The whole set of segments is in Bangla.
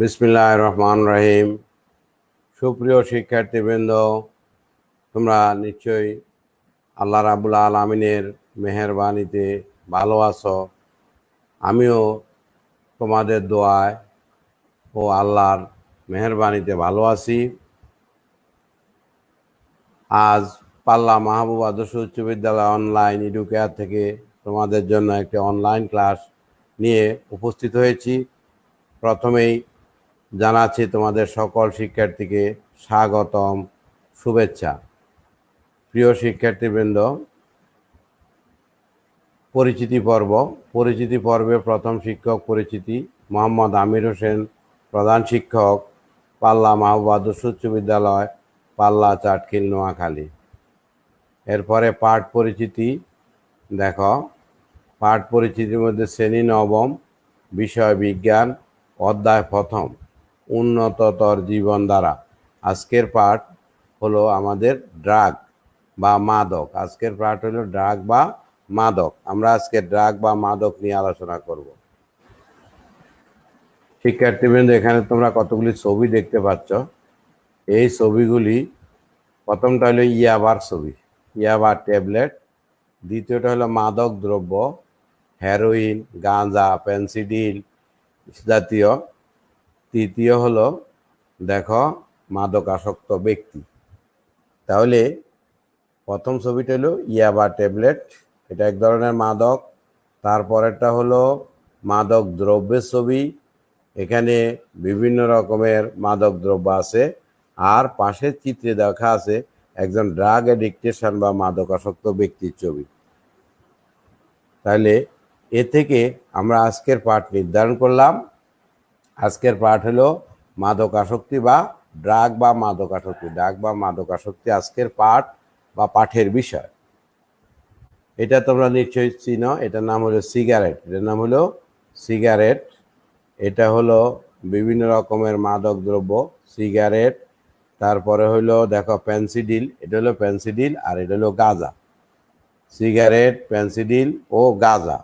বিসমিল্লাহ রহমান রহিম। সুপ্রিয় শিক্ষার্থীবৃন্দ, তোমরা নিশ্চয়ই আল্লাহ রাবুল আলমিনের মেহরবানিতে ভালো আছো। আমিও তোমাদের দোয়ায় ও আল্লাহর মেহরবানিতে ভালো আছি। আজ পাল্লা মাহবুব আদর্শ উচ্চ বিদ্যালয় অনলাইন ইডুকেয়ার থেকে তোমাদের জন্য একটি অনলাইন ক্লাস নিয়ে উপস্থিত হয়েছি। প্রথমেই জানাচ্ছি তোমাদের সকল শিক্ষার্থীকে স্বাগতম, শুভেচ্ছা। প্রিয় শিক্ষার্থীবৃন্দ, পরিচিতি পর্ব। পরিচিতি পর্বে প্রথম শিক্ষক পরিচিতি মোহাম্মদ আমির হোসেন, প্রধান শিক্ষক পাল্লা মাহবুব আদর্শ উচ্চ বিদ্যালয়, পাল্লা চাটখিল, নোয়াখালী। এরপরে পাঠ পরিচিতি, দেখো, পাঠ পরিচিতির মধ্যে শ্রেণি নবম, বিষয় বিজ্ঞান, অধ্যায় প্রথম। উন্নততর জীবন দ্বারা। আজকের পাঠ হলো আমাদের ড্রাগ বা মাদক। আজকের পাঠ হলো ড্রাগ বা মাদক। আমরা আজকে ড্রাগ বা মাদক নিয়ে আলোচনা করব। শিক্ষার্থীবৃন্দ, এখানে তোমরা কতগুলি ছবি দেখতে পাচ্ছ? এই ছবিগুলি, প্রথমটা হলো ইয়াবার ছবি, ইয়াবার ট্যাবলেট। দ্বিতীয়টা হলো মাদক দ্রব্য, হেরোইন, গাঁজা, পেন্সিডিল জাতীয় তৃতীয় হলো, দেখো, মাদকাসক্ত ব্যক্তি। তাহলে প্রথম ছবিটা হলো ইয়াবা ট্যাবলেট, এটা এক ধরনের মাদক। তারপরেরটা হলো মাদক দ্রব্যের ছবি। এখানে বিভিন্ন রকমের মাদক দ্রব্য আছে। আর পাশের চিত্রে দেখা আছে একজন ড্রাগ অ্যাডিকটেশন বা মাদকাসক্ত ব্যক্তির ছবি। তাহলে এ থেকে আমরা আজকের পাঠ নির্ধারণ করলাম। আজকের পাঠ হলো মাদক আসক্তি বা ড্রাগ বা মাদক আসক্তি ড্রাগ বা মাদক আসক্তি আজকের পাঠ বা পাঠের বিষয়। এটা তোমরা নিশ্চয়ই চিনো, এটার নাম হলো সিগারেট। এটার নাম হলো সিগারেট। এটা হলো বিভিন্ন রকমের মাদক দ্রব্য, সিগারেট। তারপরে হলো দেখো পেন্সিডিল, এটা হলো পেন্সিডিল আর এটা হলো গাঁজা। সিগারেট, পেন্সিডিল ও গাঁজা।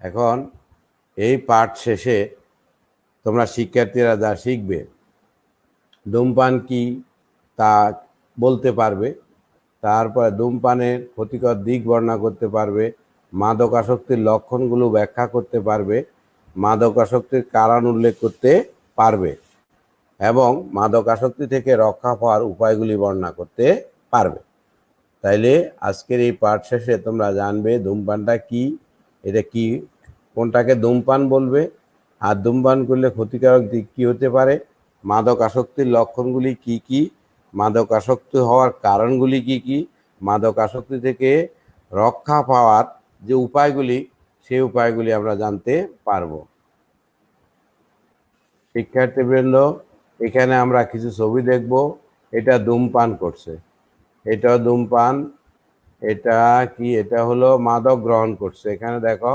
এখন এই পাঠ শেষে তোমরা শিক্ষার্থীরা যা শিখবে, ধূমপান কি তা বলতে পারবে, তারপরে ধূমপানের ক্ষতিকর দিক বর্ণনা করতে পারবে মাদক আসক্তির লক্ষণগুলো ব্যাখ্যা করতে পারবে মাদক আসক্তির কারণ উল্লেখ করতে পারবে এবং মাদক আসক্তি থেকে রক্ষা পাওয়ার উপায়গুলি বর্ণনা করতে পারবে। তাইলে আজকের এই পাঠ শেষে তোমরা জানবে ধূমপানটা কি, এটা কি কোনটাকে ধূমপান বলবে? আর ধূমপান করলে ক্ষতিকারক দিক কী হতে পারে? মাদক আসক্তির লক্ষণগুলি কি কি? মাদক আসক্ত হওয়ার কারণগুলি কি কি? মাদক আসক্তি থেকে রক্ষা পাওয়ার যে উপায়গুলি, সেই উপায়গুলি আমরা জানতে পারব। শিক্ষার্থীবৃন্দ, এখানে আমরা কিছু ছবি দেখব। এটা ধূমপান করছে। এটা ধূমপান। এটা কি? এটা হলো মাদক গ্রহণ করছে। এখানে দেখো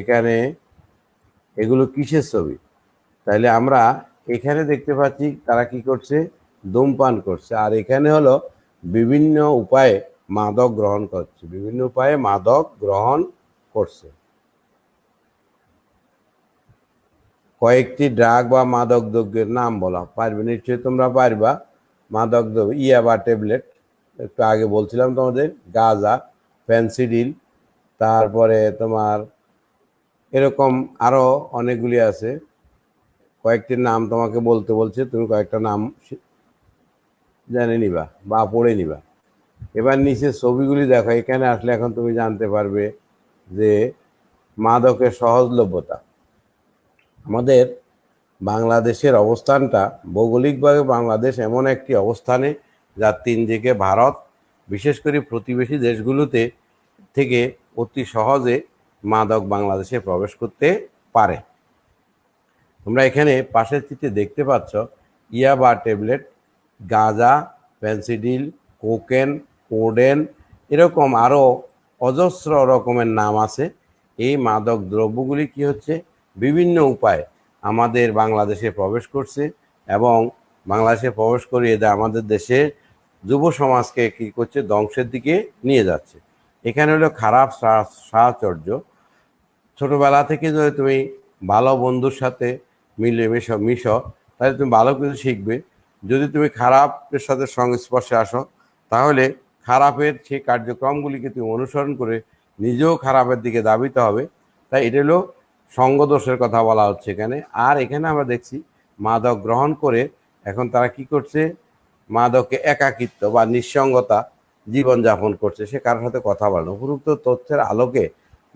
এখানে এগুলো কিসের ছবি? তাহলে আমরা এখানে দেখতে পাচ্ছি তারা কি করছে? ধূমপান করছে। আর এখানে হলো বিভিন্ন উপায়ে মাদক গ্রহণ করছে। বিভিন্ন উপায়ে মাদক গ্রহণ করছে। কয়েকটি ড্রাগ বা মাদক দ্রব্যের নাম বলা পারবে, নিশ্চয়ই তোমরা পারবা। মাদক দ্রব্য, ইয়া বা ট্যাবলেট। একটু আগে বলছিলাম তোমাদের, গাজা পেন্সিডিল তারপরে তোমার এরকম আরও অনেকগুলি আছে। কয়েকটির নাম তোমাকে বলতে বলছে, তুমি কয়েকটা নাম জেনে নিবা বা পড়ে নিবা। এবার নিচে ছবিগুলি দেখো, এখানে আসলে এখন তুমি জানতে পারবে যে মাদকের সহজলভ্যতা। আমাদের বাংলাদেশের অবস্থানটা ভৌগোলিকভাবে বাংলাদেশ এমন একটি অবস্থানে যার তিন দিকে ভারত, বিশেষ করে প্রতিবেশী দেশগুলোতে থেকে অতি সহজে মাদক বাংলাদেশে প্রবেশ করতে পারে। তোমরা এখানে পাশের চিত্রে দেখতে পাচ্ছ ইয়াবা ট্যাবলেট, গাঁজা, পেন্সিডিল, কোকেন, কোডেন, এরকম আরও অজস্র রকমের নাম আছে। এই মাদক দ্রব্যগুলি কি হচ্ছে? বিভিন্ন উপায়ে আমাদের বাংলাদেশে প্রবেশ করছে এবং বাংলাদেশে প্রবেশ করিয়ে দেয় আমাদের দেশের যুব সমাজকে কী করছে? ধ্বংসের দিকে নিয়ে যাচ্ছে। এখানে হলো খারাপ সাহচর্য। ছোটবেলা থেকে যদি তুমি ভালো বন্ধুর সাথে মিলে মিশো মিশো, তাহলে তুমি ভালো কিছু শিখবে। যদি তুমি খারাপের সাথে সংস্পর্শে আসো, তাহলে খারাপের সেই কার্যক্রমগুলিকে তুমি অনুসরণ করে নিজেও খারাপের দিকে দাবিতে হবে। তাই এটা হলো সঙ্গদোষের কথা বলা হচ্ছে এখানে। আর এখানে আমরা দেখছি মাদক গ্রহণ করে এখন তারা কি করছে? মাদকে একাকিত্ব বা নিঃসঙ্গতা জীবনযাপন করছে। সে কারোর সাথে কথা বলে উপরুক্ত তথ্যের আলোকে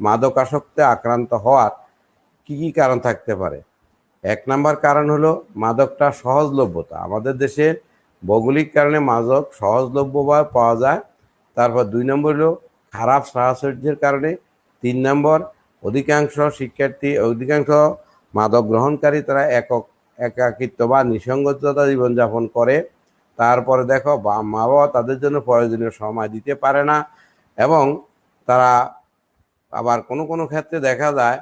মাদকাসক্তে আক্রান্ত হওয়ার কি কি কারণ থাকতে পারে? এক নাম্বার কারণ হলো মাদকটা সহজলভ্যতা। আমাদের দেশের ভৌগোলিক কারণে মাদক সহজলভ্যভাবে পাওয়া যায়। তারপর দুই নম্বর হলো খারাপ সাহচর্যের কারণে। তিন নম্বর, অধিকাংশ শিক্ষার্থী, অধিকাংশ মাদক গ্রহণকারী তারা একক, একাকিত্ব বা নিঃসঙ্গতা জীবনযাপন করে। তারপরে দেখো, বা মা বাবা তাদের জন্য প্রয়োজনীয় সময় দিতে পারে না এবং তারা আবার কোনো কোনো ক্ষেত্রে দেখা যায়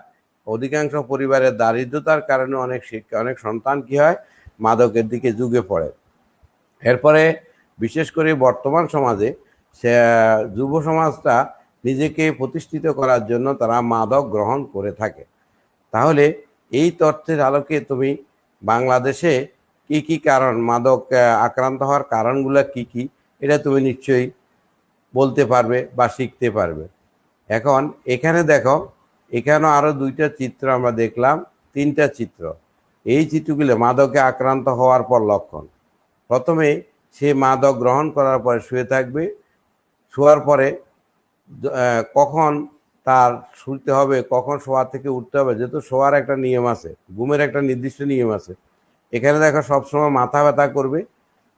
অধিকাংশ পরিবারের দারিদ্রতার কারণে অনেক শিক্ষা, অনেক সন্তান কি হয়? মাদকের দিকে যুগে পড়ে। এরপরে বিশেষ করে বর্তমান সমাজে সে, যুব সমাজটা নিজেকে প্রতিষ্ঠিত করার জন্য তারা মাদক গ্রহণ করে থাকে। তাহলে এই তথ্যের আলোকে তুমি বাংলাদেশে কি কি কারণ, মাদক আক্রান্ত হওয়ার কারণগুলো কি কি, এটা তুমি নিশ্চয়ই বলতে পারবে বা শিখতে পারবে। এখন এখানে দেখো, এখানেও আরও দুইটা চিত্র আমরা দেখলাম, তিনটা চিত্র। এই চিত্রগুলো মাদকে আক্রান্ত হওয়ার পর লক্ষণ। প্রথমে সে মাদক গ্রহণ করার পরে শুয়ে থাকবে, শোয়ার পরে কখন তার শুতে হবে, কখন শোয়া থেকে উঠতে হবে, যেহেতু শোয়ার একটা নিয়ম আছে, ঘুমের একটা নির্দিষ্ট নিয়ম আছে। এখানে দেখো সবসময় মাথা ব্যথা করবে,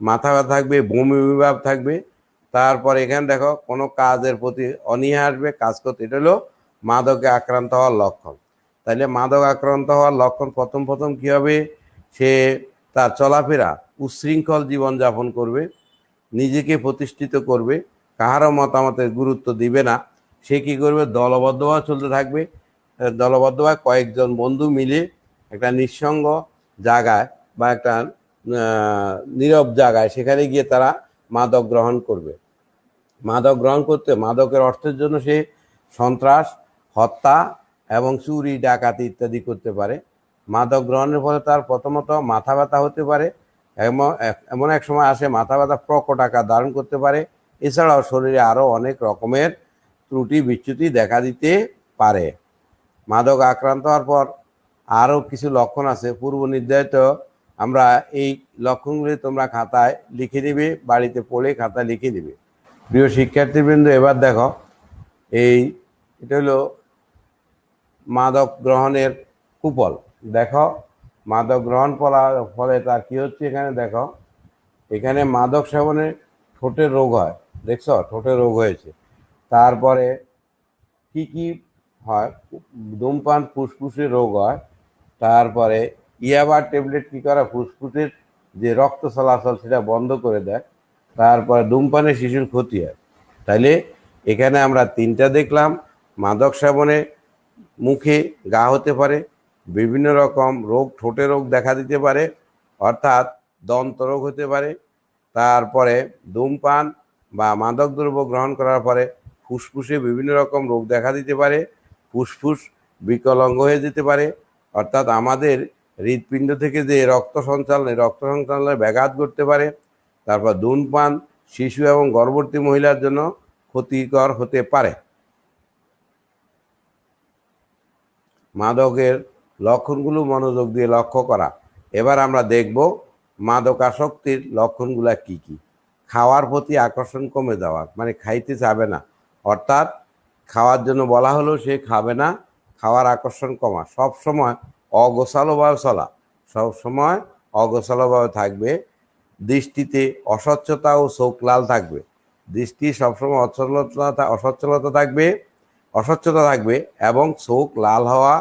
মাথা ব্যথা থাকবে, বমি বিভাব থাকবে তারপর এখানে দেখো, কোনো কাজের প্রতি অনীহা আসবে, কাজ করতে। এটা হলো মাদকে আক্রান্ত হওয়ার লক্ষণ। তাইলে মাদক আক্রান্ত হওয়ার লক্ষণ প্রথম প্রথম কি হবে? সে তার চলাফেরা উচ্ছৃঙ্খল জীবনযাপন করবে, নিজেকে প্রতিষ্ঠিত করবে, কাহারও মতামতের গুরুত্ব দিবে না। সে কি করবে? দলবদ্ধভাবে চলতে থাকবে। দলবদ্ধভাবে কয়েকজন বন্ধু মিলে একটা নিঃসঙ্গ জায়গায় বা একটা নীরব জায়গায় সেখানে গিয়ে তারা মাদক গ্রহণ করবে। মাদক গ্রহণ করতে মাদকের অর্থের জন্য সে সন্ত্রাস, হত্যা এবং চুরি, ডাকাতি ইত্যাদি করতে পারে। মাদক গ্রহণের ফলে তার প্রথমত মাথা ব্যথা হতে পারে, এমন এক- এমন এক সময় আসে মাথা ব্যথা প্রকট আকার ধারণ করতে পারে। এছাড়াও শরীরে আরও অনেক রকমের ত্রুটি, বিচ্যুতি দেখা দিতে পারে। মাদক আক্রান্ত হওয়ার পর আরও কিছু লক্ষণ আছে। পূর্ব নির্ধারিত আমরা এই লক্ষণগুলি তোমরা খাতায় লিখে দিবে, বাড়িতে পড়ে খাতা লিখে দিবে। প্রিয় শিক্ষার্থীবৃন্দ, এবার দেখো, এই এটা হলো মাদক গ্রহণের কুপল। দেখো, মাদক গ্রহণ করার ফলে তার কি হচ্ছে এখানে? দেখো, এখানে মাদক সেবনে ঠোঁটের রোগ হয়। দেখছ? ঠোঁটের রোগ হয়েছে। তারপরে কি কি হয়? ধূমপান ফুসফুসের রোগ হয়। তারপরে ইয়াবার ট্যাবলেট কি করা, ফুসফুসের যে রক্ত চলাচল সেটা বন্ধ করে দেয়, তারপরে ধূমপানে শিশুর ক্ষতি হয়। তাইলে এখানে আমরা তিনটা দেখলাম, মাদক সেবনে মুখে গা হতে পারে, বিভিন্ন রকম রোগ, ঠোঁটে রোগ দেখা দিতে পারে, অর্থাৎ দন্ত রোগ হতে পারে, তারপরে ধূমপান বা মাদক দ্রব্য গ্রহণ করার পরে ফুসফুসে বিভিন্ন রকম রোগ দেখা দিতে পারে, ফুসফুস বিকলাঙ্গ হয়ে যেতে পারে, অর্থাৎ আমাদের হৃৎপিণ্ড থেকে যে রক্ত সঞ্চালন রক্ত সঞ্চালনে ব্যাঘাত ঘটতে পারে। তারপর ধূমপান শিশু এবং গর্ভবতী মহিলার জন্য ক্ষতিকর হতে পারে। মাদকের লক্ষণগুলো মনোযোগ দিয়ে লক্ষ্য করা। এবার আমরা দেখব মাদকাসক্তির লক্ষণগুলো কি কি। খাওয়ার প্রতি আকর্ষণ কমে যাওয়া মানে খাইতে চাবে না। অর্থাৎ খাওয়ার জন্য বলা হলো সে খাবে না, খাওয়ার আকর্ষণ কমা। সব সময় অগোছালোভাবে চলা। সব সময় অগোছালোভাবে থাকবে। দৃষ্টিতে অস্বচ্ছতা ও চোখ লাল থাকবে। দৃষ্টি সবসময় অচ্ছলতা অসচ্ছলতা থাকবে, অস্বচ্ছতা থাকবে এবং চোখ লাল হওয়া,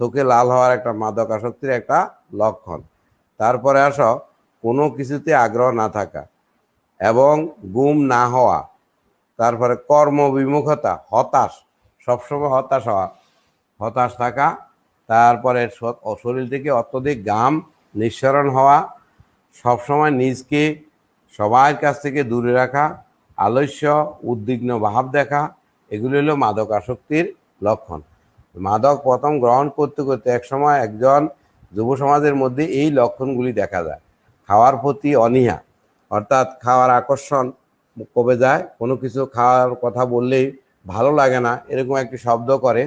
চোখে লাল হওয়ার একটা মাদক আসক্তির একটা লক্ষণ। তারপরে আসো, কোনো কিছুতে আগ্রহ না থাকা এবং গুম না হওয়া। তারপরে কর্মবিমুখতা, হতাশ। সবসময় হতাশ হওয়া, হতাশ থাকা তারপরে শরীর থেকে অত্যধিক গাম নিঃসরণ হওয়া, সবসময় নিজকে, সবার কাছ থেকে দূরে রাখা, আলস্য, উদ্বিগ্ন ভাব দেখা, এগুলি হলো মাদক আসক্তির লক্ষণ। মাদক প্রথম গ্রহণ করতে করতে একসময় একজন যুব সমাজের মধ্যে এই লক্ষণগুলি দেখা যায়। খাওয়ার প্রতি অনীহা, অর্থাৎ খাওয়ার আকর্ষণ কমে যায়, কোনো কিছু খাওয়ার কথা বললেই ভালো লাগে না, এরকম একটি শব্দ করে।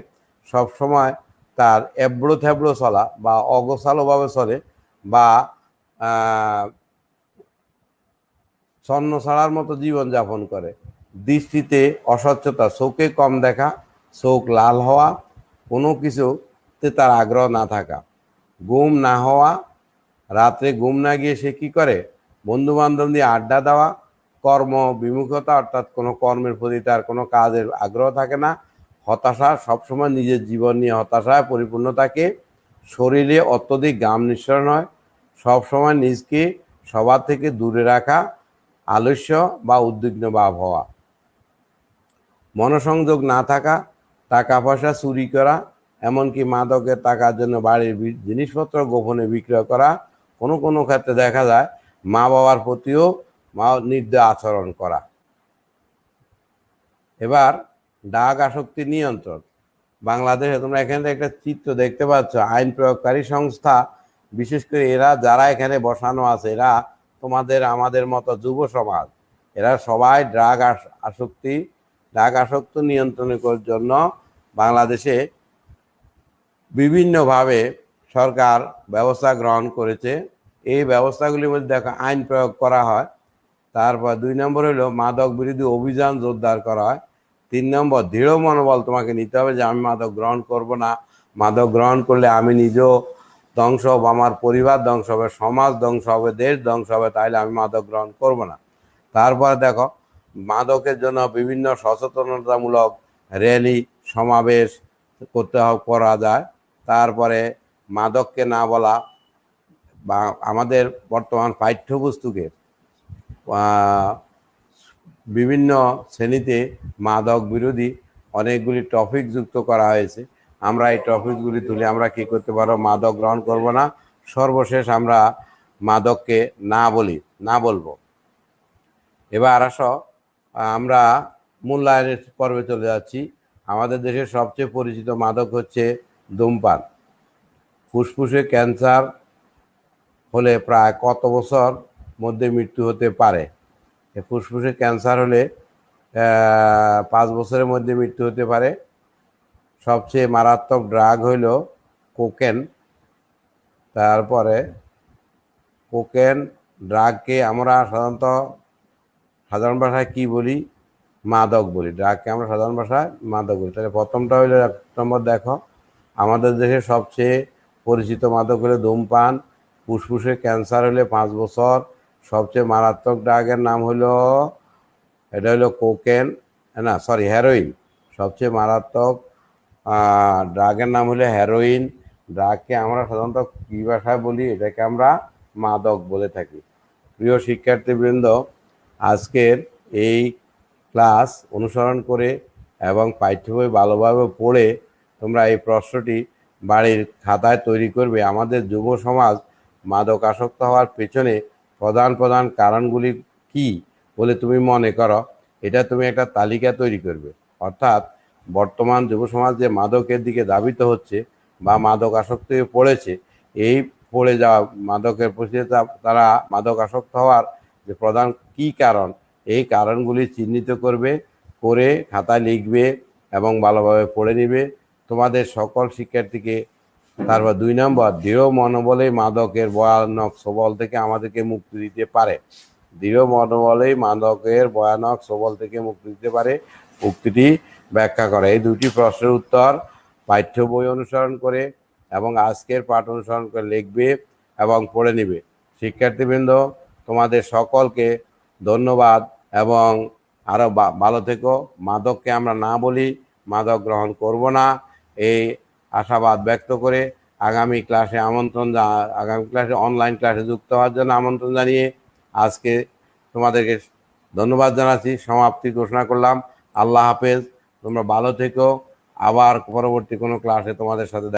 সব সময় তার এবড়ো থেবড়ো চলা বা অগোছালোভাবে চলে বা ছন্ন ছাড়ার মতো জীবনযাপন করে। দৃষ্টিতে অস্বচ্ছতা, চোখে কম দেখা, চোখ লাল হওয়া, কোনো কিছুতে তার আগ্রহ না থাকা। ঘুম না হওয়া, রাত্রে ঘুম না গিয়ে সে কী করে? বন্ধু বান্ধব দিয়ে আড্ডা দেওয়া কর্ম বিমুখতা অর্থাৎ কোনো কর্মের প্রতি তার কোনো কাজের আগ্রহ থাকে না। হতাশা সবসময় নিজের জীবন নিয়ে হতাশায় পরিপূর্ণ থাকে শরীরে অত্যধিক গাম নিঃসরণ হয়। সবসময় নিজকে সবার থেকে দূরে রাখা আলস্য বা উদ্বিগ্ন ভাব হওয়া। মনসংযোগ না থাকা, টাকা পয়সা চুরি করা, এমনকি মাদকের টাকার জন্য বাড়ির জিনিসপত্র গোপনে বিক্রয় করা, কোনো কোনো ক্ষেত্রে দেখা যায় মা বাবার প্রতিও মা, নির্দয় আচরণ করা। এবার ডাক আসক্তি নিয়ন্ত্রণ। বাংলাদেশে তোমরা এখানে একটা চিত্র দেখতে পাচ্ছ, আইন প্রয়োগকারী সংস্থা। বিশেষ করে এরা যারা এখানে বসানো আছে, এরা তোমাদের আমাদের মতো যুব সমাজ। এরা সবাই ড্রাগ আসক্তি ড্রাগ আসক্ত নিয়ন্ত্রণের জন্য বাংলাদেশে বিভিন্নভাবে সরকার ব্যবস্থা গ্রহণ করেছে। এই ব্যবস্থাগুলির মধ্যে দেখো, আইন প্রয়োগ করা হয়। তারপর দুই নম্বর হলো মাদক বিরোধী অভিযান জোরদার করা হয়। তিন নম্বর দৃঢ় মনোবল তোমাকে নিতে হবে যে আমি মাদক গ্রহণ করব না। মাদক গ্রহণ করলে আমি নিজেও ধ্বংস হব আমার পরিবার ধ্বংস হবে সমাজ ধ্বংস হবে দেশ ধ্বংস হবে তাইলে আমি মাদক গ্রহণ করব না। তারপর দেখো মাদকের জন্য বিভিন্ন সচেতনতামূলক র্যালি সমাবেশ করতে করা যায়। তারপরে মাদককে না বলা বা আমাদের বর্তমান পাঠ্যপুস্তকে আহ, বিভিন্ন শ্রেণীতে মাদক বিরোধী অনেকগুলি টপিক যুক্ত করা হয়েছে। আমরা এই টপিকগুলি তুলে আমরা কি করতে পারো মাদক গ্রহণ করব না। সর্বশেষ আমরা মাদককে না বলি, না বলব। এবার আসো, আমরা মূল্যায়নের পর্বে চলে যাচ্ছি। আমাদের দেশের সবচেয়ে পরিচিত মাদক হচ্ছে ধূমপান। ফুসফুসে ক্যান্সার হলে প্রায় কত বছর মধ্যে মৃত্যু হতে পারে? ফুসফুসে ক্যান্সার হলে পাঁচ বছরের মধ্যে মৃত্যু হতে পারে। সবচেয়ে মারাত্মক ড্রাগ হইল কোকেন। তারপরে কোকেন ড্রাগকে আমরা সাধারণত সাধারণ ভাষায় কি বলি? মাদক বলি। ড্রাগকে আমরা সাধারণ ভাষায় মাদক বলি। তাহলে প্রথমটা হইল, এক নম্বর দেখো, আমাদের দেশে সবচেয়ে পরিচিত মাদক হলো ধূমপান। ফুসফুসে ক্যান্সার হলে পাঁচ বছর সবচেয়ে মারাত্মক ড্রাগের নাম হলো, এটা হলো কোকেন না সরি হেরোইন সবচেয়ে মারাত্মক ড্রাগের নাম হলো হেরোইন ড্রাগকে আমরা সাধারণত কী ভাষায় বলি? এটাকে আমরা মাদক বলে থাকি। প্রিয় শিক্ষার্থীবৃন্দ, আজকের এই ক্লাস অনুসরণ করে এবং পাঠ্য বই ভালোভাবে পড়ে তোমরা এই প্রশ্নটি বাড়ির খাতায় তৈরি করবে। আমাদের যুব সমাজ মাদক আসক্ত হওয়ার পেছনে প্রধান প্রধান কারণগুলি কি বলে তুমি মনে করো? এটা তুমি একটা তালিকা তৈরি করবে। অর্থাৎ বর্তমান যুব সমাজ যে মাদকের দিকে ধাবিত হচ্ছে বা মাদক আসক্ত হয়ে পড়েছে, এই পড়ে যাওয়া মাদকের প্রতি তারা মাদক আসক্ত হওয়ার যে প্রধান কি কারণ, এই কারণগুলি চিহ্নিত করবে, করে খাতায় লিখবে এবং ভালোভাবে পড়ে নিবে। তোমাদের সকল শিক্ষার্থীকে তারপর দুই নম্বর, দৃঢ় মনোবলেই মাদকের ভয়ানক সবল থেকে আমাদেরকে মুক্তি দিতে পারে। দৃঢ় মনোবলেই মাদকের ভয়ানক সবল থেকে মুক্তি দিতে পারে, উক্তিটি ব্যাখ্যা করে। এই দুটি প্রশ্নের উত্তর পাঠ্য বই অনুসরণ করে এবং আজকের পাঠ অনুসরণ করে লিখবে এবং পড়ে নিবে। শিক্ষার্থীবৃন্দ, তোমাদের সকলকে ধন্যবাদ এবং আরও ভালো থেকো। মাদককে আমরা না বলি, মাদক গ্রহণ করব না। এই আশাবাদ ব্যক্ত করে আগামী ক্লাসে আমন্ত্রণ আগামী ক্লাসে অনলাইন ক্লাসে যুক্ত হওয়ার জন্য আমন্ত্রণ জানিয়ে আজকে তোমাদেরকে ধন্যবাদ জানাচ্ছি। সমাপ্তি ঘোষণা করলাম। আল্লাহ হাফেজ, তোমরা ভালো থেকো। আবার পরবর্তী কোনো ক্লাসে তোমাদের সাথে